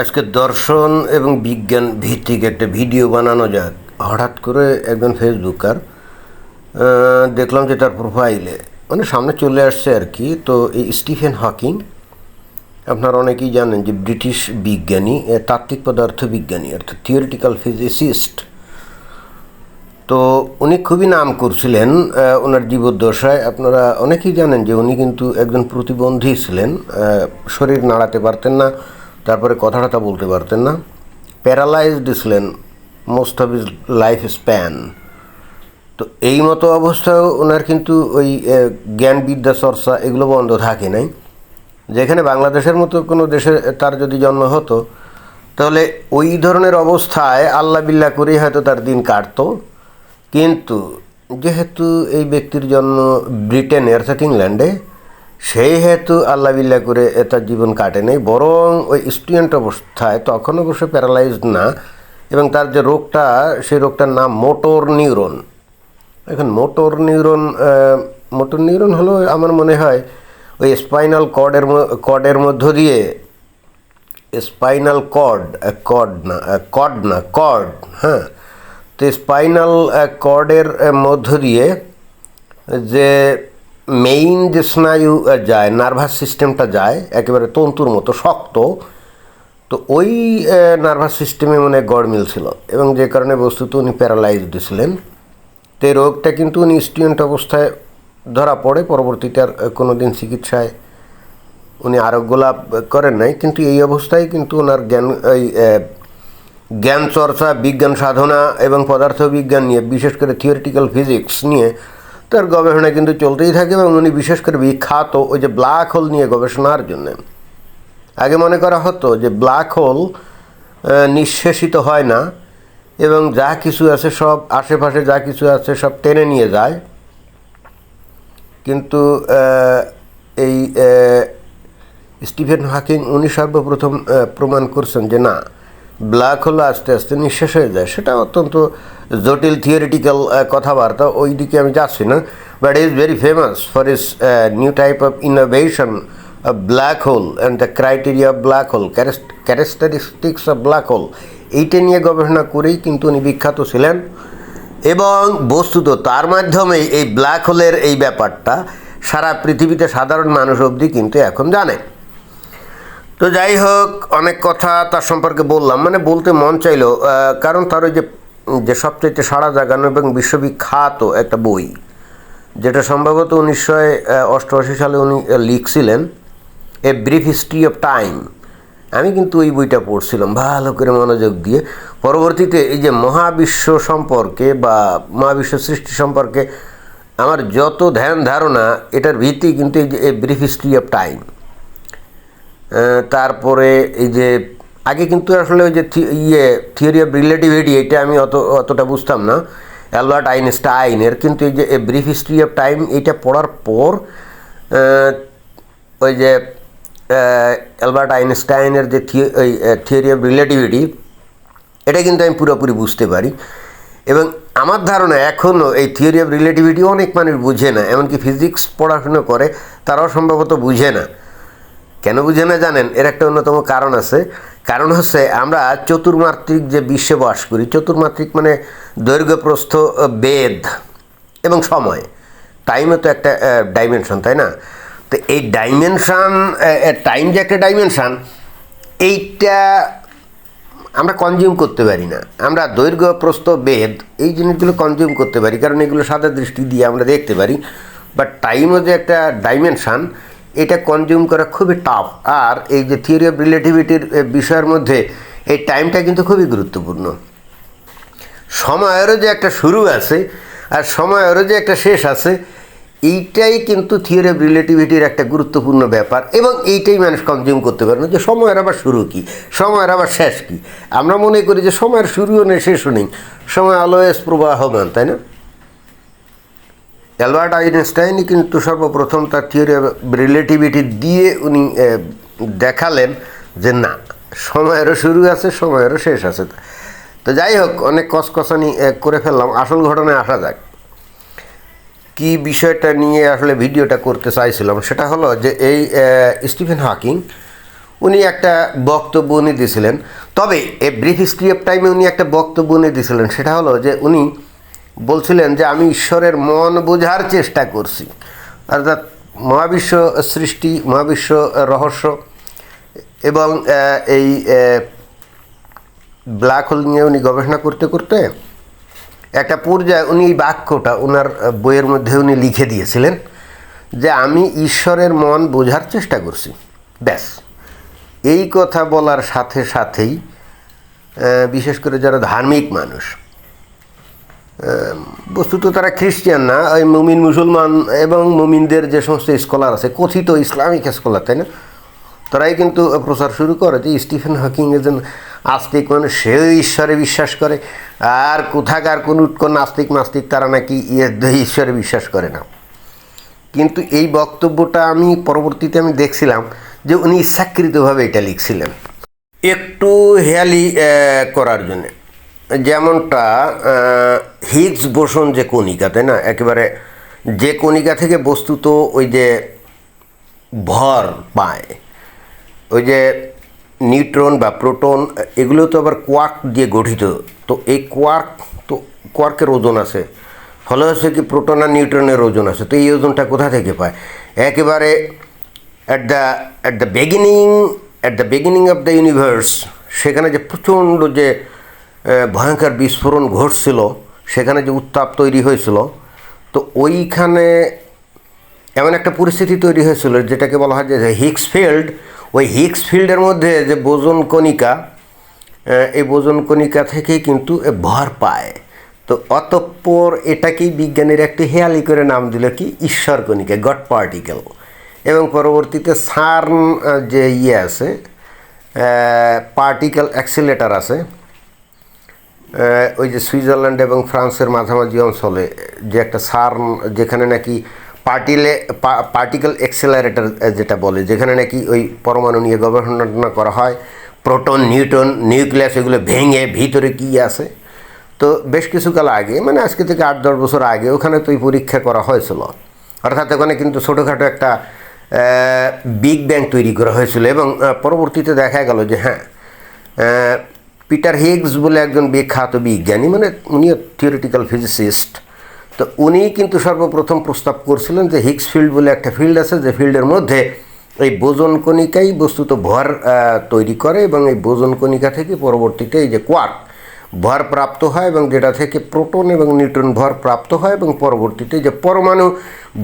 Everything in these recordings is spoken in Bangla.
আজকে দর্শন এবং বিজ্ঞান ভিত্তিক একটা ভিডিও বানানো যাক। হঠাৎ করে একজন ফেসবুকার দেখলাম যে তার প্রোফাইলে মানে সামনে চলে আসছে আর কি, তো এই স্টিফেন হকিং, আপনারা অনেকেই জানেন যে ব্রিটিশ বিজ্ঞানী তাত্ত্বিক পদার্থ বিজ্ঞানী, অর্থাৎ থিওরিটিক্যাল ফিজিসিস্ট তো উনি খুবই নাম করছিলেন ওনার জীবদ্দশায়। আপনারা অনেকেই জানেন যে উনি কিন্তু একজন প্রতিবন্ধী ছিলেন শরীর নাড়াতে পারতেন না তারপরে কথা টথা বলতে পারতেন না। প্যারালাইজড ছিলেন most of his life span তো এই মতো অবস্থায়ও ওনার কিন্তু ওই জ্ঞান বিদ্যা চর্চা এগুলো বন্ধ থাকে নাই। যেখানে বাংলাদেশের মতো কোনো দেশে তার যদি জন্ম হতো, তাহলে ওই ধরনের অবস্থায় আল্লাহ বিল্লাহ করেই হয়তো তার দিন কাটতো। কিন্তু যেহেতু এই ব্যক্তির জন্ম ব্রিটেনে, অর্থাৎ ইংল্যান্ডে সেই হেতু আল্লাহ বিল্লাহ করে এ তার জীবন কাটে নেই, বরং ওই স্টুডেন্ট অবস্থায় তখন অবশ্য প্যারালাইজড না, এবং তার যে রোগটা, সেই রোগটার নাম মোটর নিউরন। এখন মোটর নিউরন মোটর নিউরন হলো আমার মনে হয় ওই স্পাইনাল কর্ডের কর্ডের মধ্য দিয়ে, স্পাইনাল কর্ড কর্ড না কর্ড না, কর্ড হ্যাঁ। তো স্পাইনাল কর্ডের মধ্য দিয়ে যে মেইন যে স্নায়ু যায় নার্ভাস সিস্টেমটা যায়, একেবারে তন্তুর মতো, শক্ত, তো ওই নার্ভাস সিস্টেমে মানে গড়মিল ছিল এবং যে কারণে বস্তুত উনি প্যারালাইজড ছিলেন। তো এই রোগটা কিন্তু উনি স্টুডেন্ট অবস্থায় ধরা পড়ে, পরবর্তীতে আর কোনো দিন চিকিৎসায় উনি আরোগ্য লাভ করেন নাই। কিন্তু এই অবস্থায় কিন্তু ওনার জ্ঞান, এই জ্ঞান চর্চা, বিজ্ঞান সাধনা এবং পদার্থবিজ্ঞান নিয়ে, বিশেষ করে থিওরিটিক্যাল ফিজিক্স নিয়ে তার গবেষণা কিন্তু চলতেই থাকে এবং উনি বিশেষ করে বিখ্যাত ওই যে ব্ল্যাক হোল নিয়ে গবেষণার জন্য। আগে মনে করা হতো যে ব্ল্যাক হোল নিঃশেষিত হয় না এবং যা কিছু আছে সব আশেপাশে যা কিছু আছে সব টেনে নিয়ে যায়। কিন্তু এই স্টিফেন হাকিং উনি সর্বপ্রথম প্রমাণ করছেন যে না ব্ল্যাক হোল আস্তে আস্তে নিঃশেষ হয়ে যায়। সেটা অত্যন্ত জটিল থিওরিটিক্যাল কথাবার্তা। ওই দিকে আমি যাচ্ছি না। But is very famous for his new type of innovation of black hole and the criteria of black hole characteristics of black hole এইটা নিয়ে গবেষণা করেই কিন্তু উনি বিখ্যাত ছিলেন। এবং বস্তুত তার মাধ্যমে এই ব্ল্যাক হোলের এই ব্যাপারটা সারা পৃথিবীতে সাধারণ মানুষ অবধি কিন্তু এখন জানে। তো যাই হোক, অনেক কথা তার সম্পর্কে বললাম। মানে বলতে মন চাইলো কারণ তার ওই যে যে সবচাইতে সাড়া জাগানো এবং বিশ্ববিখ্যাত একটা বই, যেটা সম্ভবত উনিশশো অষ্টআশি সালে উনি লিখছিলেন a brief history of time আমি কিন্তু ওই বইটা পড়ছিলাম, ভালো করে মনোযোগ দিয়ে। পরবর্তীতে এই যে মহাবিশ্ব সম্পর্কে বা মহাবিশ্ব সৃষ্টি সম্পর্কে আমার যত ধ্যান ধারণা, এটার ভিত্তি কিন্তু এই যে a brief history of time তারপরে এই যে, আগে কিন্তু আসলে ওই যে ইয়ে থিওরি অফ রিলেটিভিটি এটা আমি অত, অতটা বুঝতাম না। অ্যালবার্ট আইনস্টাইনের কিন্তু এই যে ব্রিফ হিস্ট্রি অফ টাইম এটা পড়ার পর ওই যে অ্যালবার্ট আইনস্টাইনের যে ওই থিওরি অফ রিলেটিভিটি এটা কিন্তু আমি পুরোপুরি বুঝতে পারি। এবং আমার ধারণা এখনও এই থিওরি অফ রিলেটিভিটি অনেক মানুষ বুঝে না, এমনকি ফিজিক্স পড়াশুনো করে, তারাও সম্ভবত বুঝে না। কেন বুঝে না জানেন? এর একটা অন্যতম কারণ আছে। কারণ হচ্ছে আমরা চতুর্মাত্রিক যে বিশ্বে বাস করি, চতুর্মাত্রিক মানে দৈর্ঘ্য প্রস্থ বেদ এবং সময়। টাইমও তো একটা ডাইমেনশন তাই না? তো এই ডাইমেনশান টাইম যে একটা ডাইমেনশান এইটা আমরা কনজিউম করতে পারি না। আমরা দৈর্ঘ্য প্রস্থ বেদ, এই জিনিসগুলো কনজিউম করতে পারি। কারণ এগুলো সাদা দৃষ্টি দিয়ে আমরা দেখতে পারি। বাট টাইমও যে একটা ডাইমেনশান এটা কনজিউম করা খুবই টাফ আর এই যে থিওরি অফ রিলেটিভিটির বিষয়ের মধ্যে এই টাইমটা কিন্তু খুবই গুরুত্বপূর্ণ। সময়েরও যে একটা শুরু আছে, আর সময়েরও যে একটা শেষ আছে, এইটাই কিন্তু থিওরি অফ রিলেটিভিটির একটা গুরুত্বপূর্ণ ব্যাপার। এবং এইটাই মানুষ কনজিউম করতে পারে না যে সময়ের আবার শুরু কি, সময়ের আবার শেষ কি। আমরা মনে করি যে সময়ের শুরুও নেই, শেষও নেই। সময় অলওয়েজ প্রবাহমান, তাই না? অ্যালবার্ট আইনস্টাইনই কিন্তু সর্বপ্রথম তার থিওরি রিলেটিভিটি দিয়ে উনি দেখালেন যে না, সময়েরও শুরু আছে, সময়েরও শেষ আছে। তো যাই হোক, অনেক কসকসানি করে ফেললাম। আসল ঘটনায় আসা যাক। কি বিষয়টা নিয়ে আসলে ভিডিওটা করতে চাইছিলাম সেটা হলো যে এই স্টিফেন হকিং, উনি একটা বক্তব্য উনি দিয়েছিলেন তবে এ ব্রিফ হিস্ট্রি টাইমে উনি একটা বক্তব্য উনি দিয়েছিলেন সেটা হলো যে উনি বলছিলেন যে আমি ঈশ্বরের মন বোঝার চেষ্টা করছি। অর্থাৎ মহাবিশ্ব সৃষ্টি, মহাবিশ্ব রহস্য এবং এই ব্ল্যাক হোল নিয়ে উনি গবেষণা করতে করতে একটা পর্যায়ে উনি এই বাক্যটা ওনার বইয়ের মধ্যে উনি লিখে দিয়েছিলেন যে আমি ঈশ্বরের মন বোঝার চেষ্টা করছি। ব্যাস। এই কথা বলার সাথে সাথেই বিশেষ করে যারা ধার্মিক মানুষ বস্তুত তারা খ্রিস্টান না, ওই মুমিন মুসলমান এবং মুমিনদের যে সমস্ত স্কলার আছে, কথিত ইসলামিক স্কলার তাই না? তারাই কিন্তু প্রচার শুরু করে যে স্টিফেন হকিং একজন আস্তিক মানুষ সেও ঈশ্বরে বিশ্বাস করে। আর কোথাকার কোন উৎকন নাস্তিক নাস্তিক তারা নাকি ঈশ্বরে বিশ্বাস করে না। কিন্তু এই বক্তব্যটা আমি পরবর্তীতে আমি দেখছিলাম যে উনি ইচ্ছাকৃতভাবে এটা লিখছিলেন। একটু হেয়ালি করার জন্যে। যেমনটা হিগস বোসন যে কণিকা, তাই না? একেবারে যে কণিকা থেকে বস্তুত ওই যে ভর পায়, ওই যে নিউট্রন বা প্রোটন, এগুলো তো আবার কোয়ার্ক দিয়ে গঠিত। তো এই কোয়ার্ক তো, কোয়ার্কের ওজন আছে। ফলে হচ্ছে কি প্রোটন আর নিউট্রনের ওজন আছে। তো এই ওজনটা কোথা থেকে পায়? একেবারে at the at the beginning at the beginning of the universe সেখানে যে প্রচণ্ড যে ভয়ঙ্কর বিস্ফোরণ ঘটছিল, সেখানে যে উত্তাপ তৈরি হয়েছিল, তো ওইখানে এমন একটা পরিস্থিতি তৈরি হয়েছিল, যেটাকে বলা হয় যে হিক্স ফিল্ড, ওই হিক্স ফিল্ডের মধ্যে যে বোজন কণিকা এই বোজন কণিকা থেকেই কিন্তু ভর পায়। তো অতঃপর এটাকেই বিজ্ঞানীর একটি হেয়ালি করে নাম দিল কি? ঈশ্বর কণিকা, গড পার্টিকেল। এবং পরবর্তীতে সার্ন যে ইয়ে আছে পার্টিকেল অ্যাক্সিলেটার আছে ওই যে সুইজারল্যান্ড এবং ফ্রান্সের মাঝামাঝি অঞ্চলে যে একটা সার্ন, যেখানে নাকি পার্টিলে পার্টিকেল এক্সেলারেটর যেটা বলে, যেখানে নাকি ওই পরমাণু নিয়ে গবেষণা করা হয়, প্রোটন, নিউটন, নিউক্লিয়াস, এগুলো ভেঙে ভিতরে কী আছে? তো বেশ কিছুকাল আগে মানে আজকে থেকে আট, দশ বছর আগে, ওখানে তো এই পরীক্ষা করা হয়েছিল। অর্থাৎ ওখানে কিন্তু ছোটোখাটো একটা বিগ ব্যাং তৈরি করা হয়েছিল এবং পরবর্তীতে দেখা গেল যে হ্যাঁ পিটার হিগস বলে একজন বিখ্যাত বিজ্ঞানী মানে উনিও থিওরিটিক্যাল ফিজিসিস্ট তো উনি কিন্তু সর্বপ্রথম প্রস্তাব করছিলেন যে হিগস ফিল্ড বলে একটা ফিল্ড আছে, যে ফিল্ডের মধ্যে এই বোজন কণিকাই বস্তুত ভর তৈরি করে এবং এই বোজন কণিকা থেকে পরবর্তীতে এই যে কোয়ার্ক ভর প্রাপ্ত হয় এবং যেটা থেকে প্রোটন এবং নিউট্রন ভর প্রাপ্ত হয় এবং পরবর্তীতে যে পরমাণু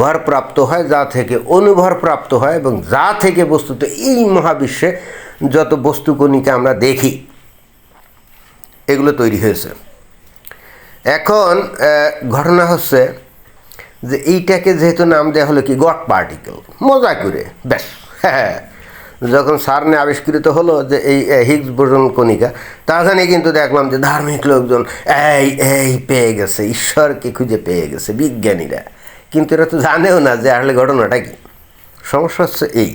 ভর প্রাপ্ত হয়, যা থেকে অনুভর প্রাপ্ত হয় এবং যা থেকে বস্তুত এই মহাবিশ্বে যত বস্তু কণিকা আমরা দেখি। এগুলো তৈরি হয়েছে। এখন ঘটনা হচ্ছে যে এইটাকে যেহেতু নাম দেওয়া হলো কি, গড পার্টিকেল, মজা করে, ব্যাস। হ্যাঁ যখন সারনে আবিষ্কৃত হলো যে এই হিগস বোজন কণিকা তখনই কিন্তু দেখলাম যে ধার্মিক লোকজন, এই এই পেয়ে গেছে, ঈশ্বরকে খুঁজে পেয়ে গেছে, বিজ্ঞানীরা। কিন্তু এরা তো জানেও না যে আসলে ঘটনাটা কি। সমস্যা হচ্ছে এই।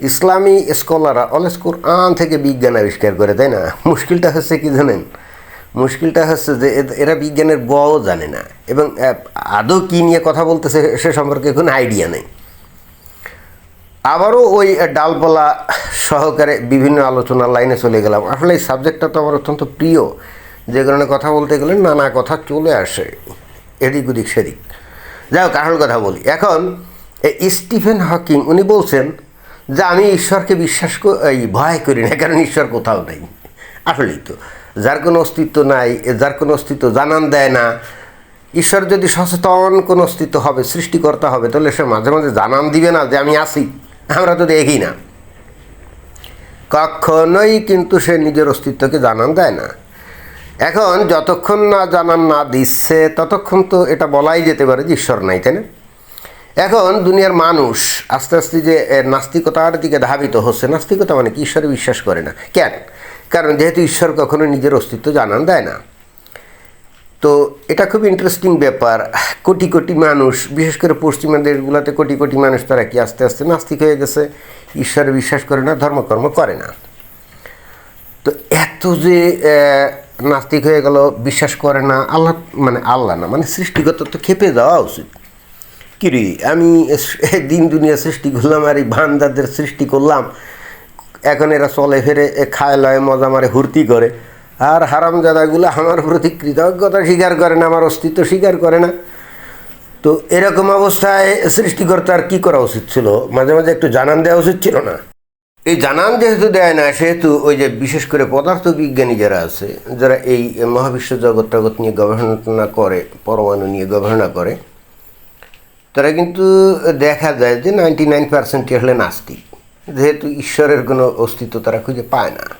ইসলামী স্কলাররা অলস কোরআন থেকে বিজ্ঞান আবিষ্কার করে, তাই না? মুশকিলটা হচ্ছে কি জানেন? মুশকিলটা হচ্ছে যে এরা বিজ্ঞানের বও জানে না এবং আদৌ কী নিয়ে কথা বলতেছে সে সম্পর্কে কোনো আইডিয়া নেই। আবারও ওই ডালপালা সহকারে বিভিন্ন আলোচনার লাইনে চলে গেলাম। আসলে এই সাবজেক্টটা তো আমার অত্যন্ত প্রিয়। যে কারণে কথা বলতে গেলে নানা কথা চলে আসে, এদিক ওদিক সেদিক। যাই হোক কথা বলি। এখন স্টিফেন হকিং, উনি বলছেন যে আমি ঈশ্বরকে বিশ্বাস এই ভয় করি না, কারণ ঈশ্বর কোথাও নেই। আসলেই তো। যার কোনো অস্তিত্ব নাই, যার কোনো অস্তিত্ব জানান দেয় না। ঈশ্বর যদি সচেতন কোনো অস্তিত্ব হবে, সৃষ্টিকর্তা হবে, তাহলে সে মাঝে মাঝে জানান দিবে না যে আমি আসি আমরা তো দেখি না। কখনোই কিন্তু সে নিজের অস্তিত্বকে জানান দেয় না। এখন যতক্ষণ না জানান না দিচ্ছে, ততক্ষণ তো এটা বলাই যেতে পারে যে ঈশ্বর নাই, তাই না? এখন দুনিয়ার মানুষ আস্তে আস্তে যে নাস্তিকতার দিকে ধাবিত হচ্ছে, নাস্তিকতা মানে কি? ঈশ্বরে বিশ্বাস করে না। কেন? কারণ যেহেতু ঈশ্বর কখনো নিজের অস্তিত্ব জানান দেয় না। তো এটা খুব ইন্টারেস্টিং ব্যাপার। কোটি কোটি মানুষ, বিশেষ করে পশ্চিমা দেশগুলোতে কোটি কোটি মানুষ, তারা কি আস্তে আস্তে নাস্তিক হয়ে গেছে? ঈশ্বরে বিশ্বাস করে না, ধর্মকর্ম করে না। তো এত যে নাস্তিক হয়ে গেল, বিশ্বাস করে না, আল্লাহ মানে আল্লাহ না মানে সৃষ্টিগত তো খেপে যাওয়া উচিত। কিরে? আমি দিন দুনিয়া সৃষ্টি করলাম আর এই ভান্দাদের সৃষ্টি করলাম। এখন এরা চলে ফেরে খায় লয় মজা মারে, হুর্তি করে। আর হারামজাদাগুলো আমার প্রতি কৃতজ্ঞতা স্বীকার করে না, আমার অস্তিত্ব স্বীকার করে না। তো এরকম অবস্থায় সৃষ্টিকর্তার কি করা উচিত ছিল? মাঝে মাঝে একটু জানান দেওয়া উচিত ছিল না? এই জানান যেহেতু দেয় না, সেহেতু ওই যে বিশেষ করে পদার্থ বিজ্ঞানী যারা আছে, যারা এই মহাবিশ্ব জগৎ টগৎ নিয়ে গবেষণা করে, পরমাণু নিয়ে গবেষণা করে তারা কিন্তু দেখা যায় যে নাইনটি নাইন পার্সেন্টই আসলে নাস্তিক। যেহেতু ঈশ্বরের কোনো অস্তিত্ব তারা খুঁজে পায় না।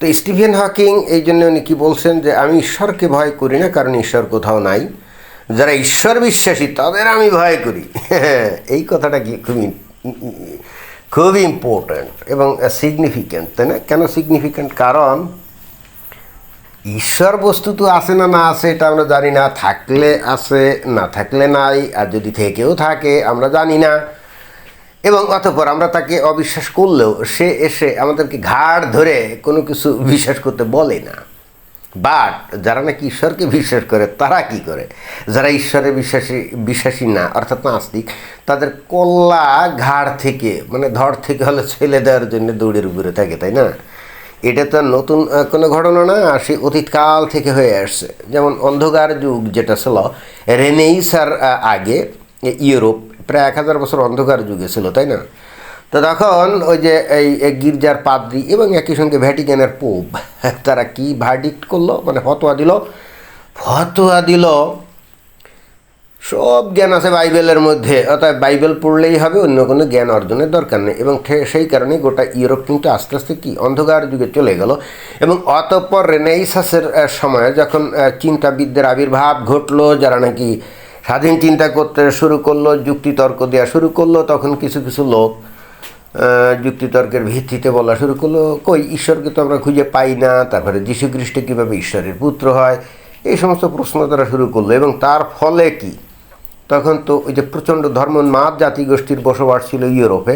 তো স্টিফেন হকিং এই জন্য উনি কি বলছেন যে, আমি ঈশ্বরকে ভয় করি না, কারণ ঈশ্বর কোথাও নাই। যারা ঈশ্বর বিশ্বাসী, তাদের আমি ভয় করি। এই কথাটা কি খুবই খুবই ইম্পর্ট্যান্ট এবং সিগনিফিক্যান্ট তাই না? কেন সিগনিফিক্যান্ট কারণ ঈশ্বর বস্তু তো আছে না না আছে, এটা আমরা জানি না, থাকলে আছে, না থাকলে নাই, আর যদি থেকেও থাকে, আমরা জানি না। এবং অতঃপর আমরা তাকে অবিশ্বাস করলেও সে এসে আমাদেরকে ঘাড় ধরে কোনো কিছু বিশ্বাস করতে বলে না। বাট যারা নাকি ঈশ্বরকে বিশ্বাস করে, তারা কি করে? যারা ঈশ্বরে বিশ্বাসী বিশ্বাসী না, অর্থাৎ নাস্তিক, তাদের কল্লা ঘাড় থেকে মানে ধর থেকে হলে ছেলে দেওয়ার জন্য দৌড়ের উপরে থাকে, তাই না? এটা তো নতুন কোনো ঘটনা না সে অতীতকাল থেকে হয়ে আসছে। যেমন অন্ধকার যুগ যেটা ছিল, রেনেইসার আগে ইউরোপ, প্রায় এক হাজার বছর অন্ধকার যুগে ছিল, তাই না? তো তখন ওই যে এই গির্জার পাদ্রি এবং একই সঙ্গে ভ্যাটিকানের পোপ, তারা কি ভার্ডিক্ট করল? মানে ফতোয়া দিল? ফতোয়া দিল সব জ্ঞান আছে বাইবেলের মধ্যে অর্থাৎ বাইবেল পড়লেই হবে, অন্য কোনো জ্ঞান অর্জনের দরকার নেই। এবং সেই কারণে গোটা ইউরোপ কিন্তু আস্তে আস্তে কি অন্ধকার যুগে চলে গেল। এবং অতঃপর রেনেইসাসের সময় যখন চিন্তাবিদদের আবির্ভাব ঘটলো, যারা নাকি স্বাধীন চিন্তা করতে শুরু করল, যুক্তিতর্ক দেওয়া শুরু করল, তখন কিছু কিছু লোক যুক্তিতর্কের ভিত্তিতে বলা শুরু করল, কই, ঈশ্বরকে তো আমরা খুঁজে পাই না, তারপরে যীশু খ্রিস্ট কীভাবে ঈশ্বরের পুত্র হয়? এই সমস্ত প্রশ্ন তারা শুরু করল। এবং তার ফলে কি? তখন তো ওই যে প্রচণ্ড ধর্মোন্মাদ জাতিগোষ্ঠীর বসবাস ছিল ইউরোপে,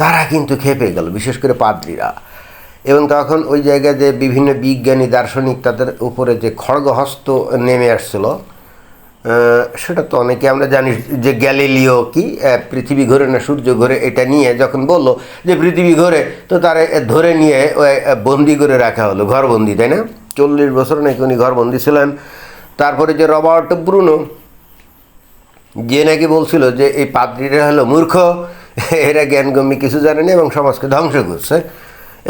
তারা কিন্তু খেপে গেল, বিশেষ করে পাদ্রীরা। এবং তখন ওই জায়গায় যে বিভিন্ন বিজ্ঞানী, দার্শনিক তাদের উপরে যে খড়গহস্ত নেমে আসছিল সেটা তো অনেকে আমরা জানি যে গ্যালিলিও কি পৃথিবী ঘোরে না সূর্য ঘোরে, এটা নিয়ে যখন বলল যে পৃথিবী ঘোরে, তো তারা ধরে নিয়ে বন্দি করে রাখা হলো, ঘরবন্দি, তাই না? চল্লিশ বছর নাকি উনি ঘরবন্দি ছিলেন। তারপরে যে রবার্ট ব্রুনো যে নাকি বলছিল যে এই পাদ্রীরা হলো মূর্খ, এরা জ্ঞানগম্যী, কিছু জানে না এবং সমাজকে ধ্বংস করছে।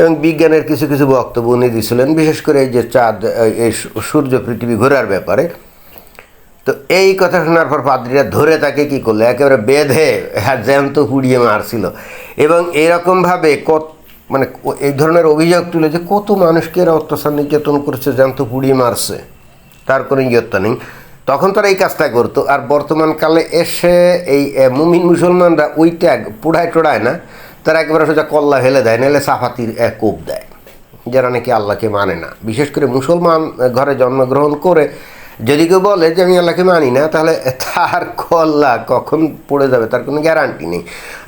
এবং বিজ্ঞানের কিছু কিছু বক্তব্য উনি দিয়েছিলেন বিশেষ করে এই যে চাঁদ, এই সূর্য, পৃথিবী ঘোরার ব্যাপারে। তো এই কথা শোনার পর পাদ্রীরা ধরে তাকে কি করল? একেবারে বেঁধে হ্যাঁ জ্যান্ত পুড়িয়ে মারছিল। এবং এরকমভাবে কত মানে এই ধরনের অভিযোগ তুলে যে কত মানুষকে এরা অত্যাচার, নির্যাতন করছে, জ্যান্ত পুড়িয়ে মারছে। তার কোনো ইয়ত্তা নেই। তখন তারা এই কাজটা করতো। আর বর্তমানকালে এসে এই মুমিন মুসলমানরা ওই ত্যাগ পোড়ায় টোড়ায় না, তারা একেবারে সোজা কল্লা ফেলে দেয়, নাহলে সাফাতির কোপ দেয়। যারা নাকি আল্লাহকে মানে না। বিশেষ করে মুসলমান ঘরে জন্মগ্রহণ করে যদি কেউ বলে যে আমি আল্লাহকে মানি না, তাহলে তার কল্লা কখন পড়ে যাবে, তার কোনো গ্যারান্টি নেই।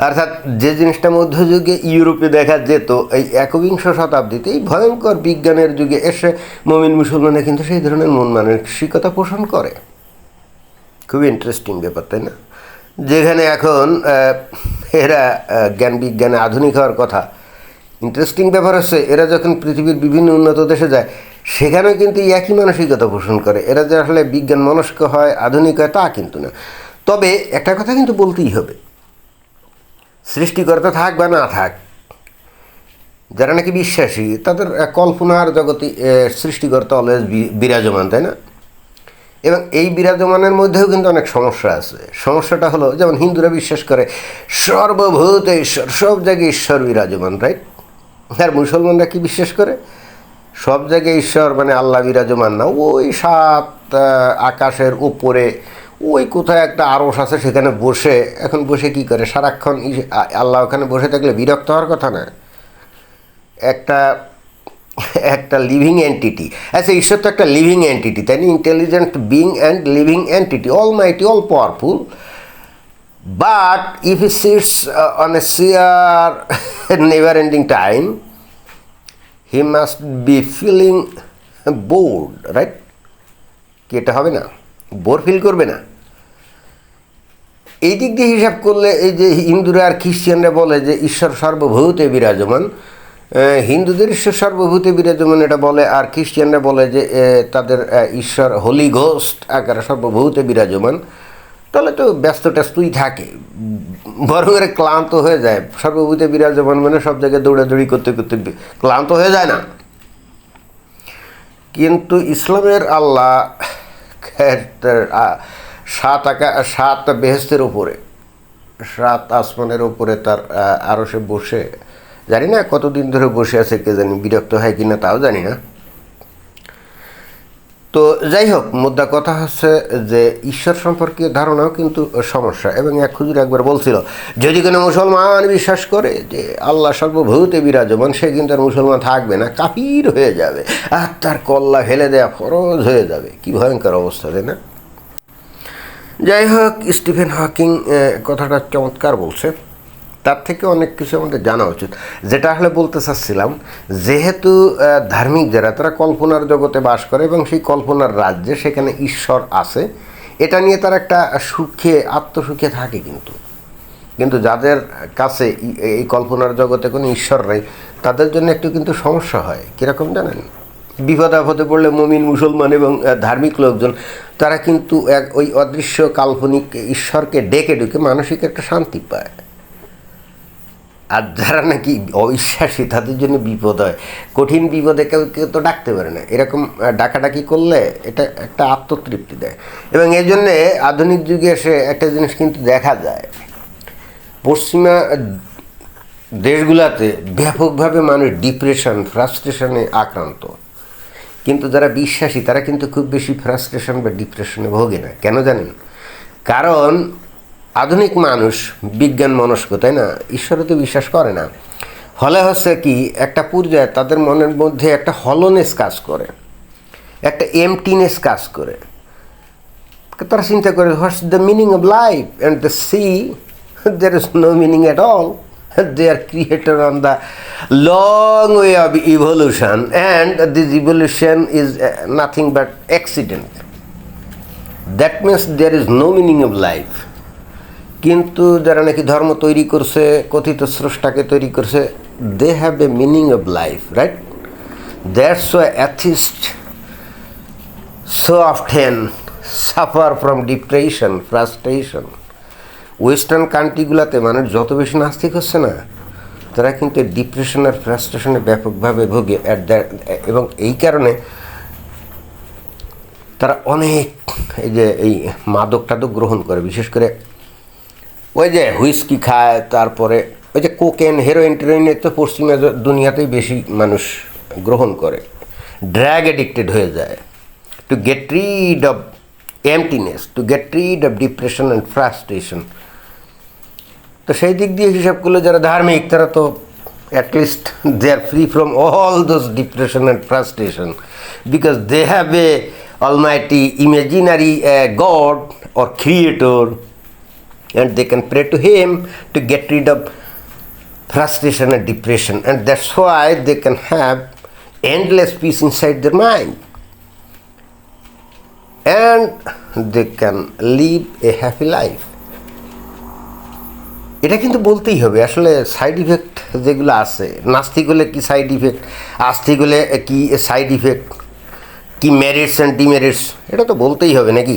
অর্থাৎ যে জিনিসটা মধ্যযুগে ইউরোপে দেখা যেত, এই একবিংশ শতাব্দীতে এই ভয়ঙ্কর বিজ্ঞানের যুগে এসে মমিন মুসলমানে কিন্তু সেই ধরনের মন মানসিকতা পোষণ করে। খুবই ইন্টারেস্টিং ব্যাপার, তাই না? যেখানে এখন এরা জ্ঞান বিজ্ঞানে আধুনিক হওয়ার কথা। ইন্টারেস্টিং ব্যাপার হচ্ছে, এরা যখন পৃথিবীর বিভিন্ন উন্নত দেশে যায়, সেখানেও কিন্তু একই মানসিকতা পোষণ করে। এরা যে আসলে বিজ্ঞান মনস্ক হয়, আধুনিক হয়, তা কিন্তু না। তবে একটা কথা কিন্তু বলতেই হবে। সৃষ্টিকর্তা থাক বা না থাক, যারা নাকি বিশ্বাসী, তাদের কল্পনার জগতে সৃষ্টিকর্তা অলওয়েজ বিরাজমান, তাই না? এবং এই বিরাজমানের মধ্যেও কিন্তু অনেক সমস্যা আছে। সমস্যাটা হলো, যেমন হিন্দুরা বিশ্বাস করে সর্বভূত ঈশ্বর সব জায়গায় ঈশ্বর বিরাজমান রাইট আর মুসলমানরা কি বিশ্বাস করে? সব জায়গায় ঈশ্বর মানে আল্লাহ বিরাজমান না। ওই সাত আকাশের উপরে, ওই কোথায় একটা আড়স আছে, সেখানে বসে, এখন বসে কি করে? সারাক্ষণ আল্লাহ ওখানে বসে থাকলে বিরক্ত হওয়ার কথা না। একটা একটা লিভিং এন্টিটি আচ্ছা ঈশ্বর তো একটা লিভিং এন্টিটি তাই intelligent being and living entity all mighty all powerful but if he sits on a chair never ending time he must be feeling bored right কি এটা হবে না? বোর ফিল করবে না। এই দিক দিয়ে হিসাব করলে এই যে হিন্দুরা আর খ্রিস্টানরা বলে যে ঈশ্বর সর্বভূতে বিরাজমান হিন্দুদের ঈশ্বর সর্বভূতে বিরাজমান এটা বলে, আর খ্রিস্টানরা বলে যে তাদের ঈশ্বর হোলি ঘোস্ট আকারে সর্বভূতে বিরাজমান। তাহলে তো ব্যস্ত ট্যাস্তই থাকে। বরং এরা ক্লান্ত হয়ে যায়। সর্বভূতে বিরাজমান মানে সব জায়গায় দৌড়াদৌড়ি করতে করতে ক্লান্ত হয়ে যায় না। কিন্তু ইসলামের আল্লাহ সাত আকা, সাত বেহেস্তের উপরে, সাত আসমানের উপরে তার আরও সে বসে জানি না কতদিন ধরে বসে আছে, কে জানি বিরক্ত হয় কিনা তাও জানি না। তো যাই হোক মুদ্রা কথা হচ্ছে যে ঈশ্বর সম্পর্কে ধারণাও কিন্তু সমস্যা। এবং এক খুজুর একবার বলছিল, যদি কোনো মুসলমান বিশ্বাস করে যে আল্লাহ সর্বভূতে বিরাজমান, সে কিন্তু আর মুসলমান থাকবে না, কাফির হয়ে যাবে। আর তার কল্লা ফেলে দেওয়া ফরজ হয়ে যাবে। কি ভয়ঙ্কর অবস্থা, তাই না? যাই হোক, স্টিফেন হকিং কথাটা চমৎকার বলছে। তার থেকে অনেক কিছু আমাদের জানা উচিত। যেটা আসলে বলতে চাচ্ছিলাম, যেহেতু ধার্মিক যারা, তারা কল্পনার জগতে বাস করে এবং সেই কল্পনার রাজ্যে সেখানে ঈশ্বর আছে, এটা নিয়ে তারা একটা সুখে, আত্মসুখে থাকে কিন্তু। কিন্তু যাদের কাছে এই কল্পনার জগতে কোনো ঈশ্বর নেই, তাদের জন্য একটু কিন্তু সমস্যা হয়। কীরকম জানেন? বিপদ আপদে পড়লে মমিন, মুসলমান এবং ধার্মিক লোকজন, তারা কিন্তু এক ওই অদৃশ্য কাল্পনিক ঈশ্বরকে ডেকে ডেকে মানসিক একটা শান্তি পায়। আর যারা নাকি অবিশ্বাসী, তাদের জন্য বিপদ হয়। কঠিন বিপদে কেউ কেউ তো ডাকতে পারে না। এরকম ডাকাডাকি করলে এটা একটা আত্মতৃপ্তি দেয়। এবং এই জন্যে আধুনিক যুগে এসে একটা জিনিস কিন্তু দেখা যায়। পশ্চিমা দেশগুলাতে ব্যাপকভাবে মানুষ ডিপ্রেশন ফ্রাস্ট্রেশনে আক্রান্ত। কিন্তু যারা বিশ্বাসী, তারা কিন্তু খুব বেশি ফ্রাস্ট্রেশন বা ডিপ্রেশনে ভোগে না। কেন জানেন? কারণ আধুনিক মানুষ, বিজ্ঞান মনস্ক, তাই না? ঈশ্বরে তো বিশ্বাস করে না। ফলে হচ্ছে কি, একটা পর্যায়ে তাদের মনের মধ্যে একটা হলনেস কাজ করে, একটা এমটিনেস কাজ করে। তারা চিন্তা করে what's the meaning of life and they say there is no meaning at all they are created on the long way of evolution and this evolution is nothing but accident that means there is no meaning of life কিন্তু যারা নাকি ধর্ম তৈরি করছে, কথিত স্রষ্টাকে তৈরি করছে they have a meaning of life right that's why atheist so often suffer from depression frustration western কান্ট্রিগুলোতে মানুষ যত বেশি নাস্তিক হচ্ছে না, তারা কিন্তু ডিপ্রেশন আর ফ্রাস্ট্রেশনে ব্যাপকভাবে ভোগে। অ্যাট দ্যাট এবং এই কারণে তারা অনেক এই যে এই মাদক টাদক গ্রহণ করে, বিশেষ করে ওই যে হুইস্কি খায়, তারপরে ওই যে কোকেন, হেরোইন টেরোইনে তো পশ্চিমা দুনিয়াতেই বেশি মানুষ গ্রহণ করে। ড্র্যাগ এডিক্টেড হয়ে যায়। To get rid of emptiness to get rid of depression and frustration তো সেই দিক দিয়ে হিসাব করলে যারা ধার্মিক, তারা তো at least they are free from all those depression and frustration because they have a almighty imaginary god or creator and they can pray to him to get rid of frustration and depression and that's why they can have endless peace inside their mind and they can live a happy life এটা কিন্তু বলতেই হবে আসলে সাইড ইফেক্ট যেগুলো আছে নাস্তিক হলে কি সাইড ইফেক্ট আস্তিক হলে কি সাইড ইফেক্ট কি মেরিটস অ্যান্ড ডিমেরিটস এটা তো বলতেই হবে নাকি